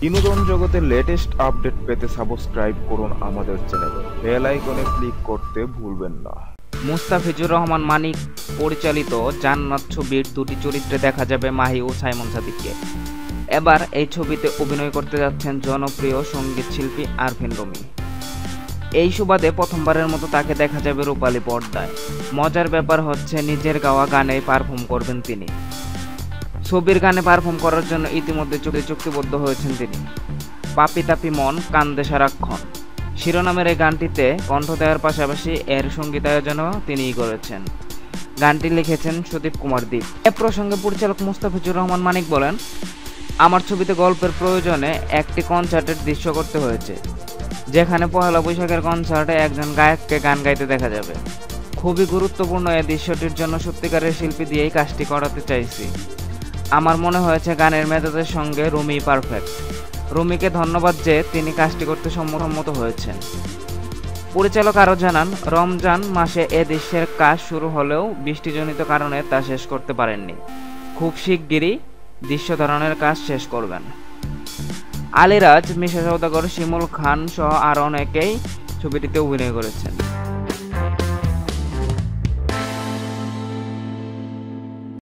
বিনোদন জগতের latest update পেতে সাবস্ক্রাইব করুন আমাদের চ্যানেল বেল আইকনে ক্লিক করতে ভুলবেন না। মুস্তাফিজুর রহমান মানিক, পরিচালিত জান্নাত ছবির দুটি চরিত্রে দেখা যাবে মাহি ও সাইমন সাদিককে। এবার এই ছবিতে অভিনয় করতে যাচ্ছেন জনপ্রিয় সংগীত শিল্পী আরফিন রমি। এই সুবাদে প্রথমবারের মতো তাকে দেখা যাবে রূপালী পর্দায়। মজার ব্যাপার হচ্ছে নিজের গাওয়া গানে পারফর্ম করবেন তিনি। ছবির গানে পারফর্ম করার জন্য ইতিমধ্যে চুক্তি চুক্তিবদ্ধ হয়েছেন তিনি। পাপি তাপি মন, কান্দে সারাক্ষণ। শিরোনামের এই গানটিতে কণ্ঠ দেওয়ার পাশাপাশি এর সঙ্গীতায়োজনও তিনিই করেছেন। গানটি লিখেছেন সুদীপ কুমার দীপ। এ প্রসঙ্গে পরিচালক মুস্তাফিজুর রহমান মানিক বলেন, আমার ছবিতে গল্পের প্রয়োজনে একটি কনসার্টের দৃশ্য করতে হয়েছে, যেখানে পহেলা বৈশাখের কনসার্টে একজন গায়ককে গান গাইতে দেখা যাবে। খুবই গুরুত্বপূর্ণ এই দৃশ্যটির জন্য সত্যিকারের শিল্পী দিয়েই কাজটি করাতে চাইছি। আমার মনে হয়েছে গানের মেধাদের সঙ্গে রুমি পারফেক্ট। রুমিকে ধন্যবাদ যে তিনি কাজটি করতে সম্মত হয়েছেন। পরিচালক আরও জানান, রমজান মাসে এ দৃশ্যের কাজ শুরু হলেও বৃষ্টিজনিত কারণে তা শেষ করতে পারেননি। খুব শিগগিরই দৃশ্য ধারণের কাজ শেষ করবেন। আলিরাজ, মিশা সৌদাগর শিমুল খান সহ আরও অনেকেই ছবিটিতে অভিনয় করেছেন।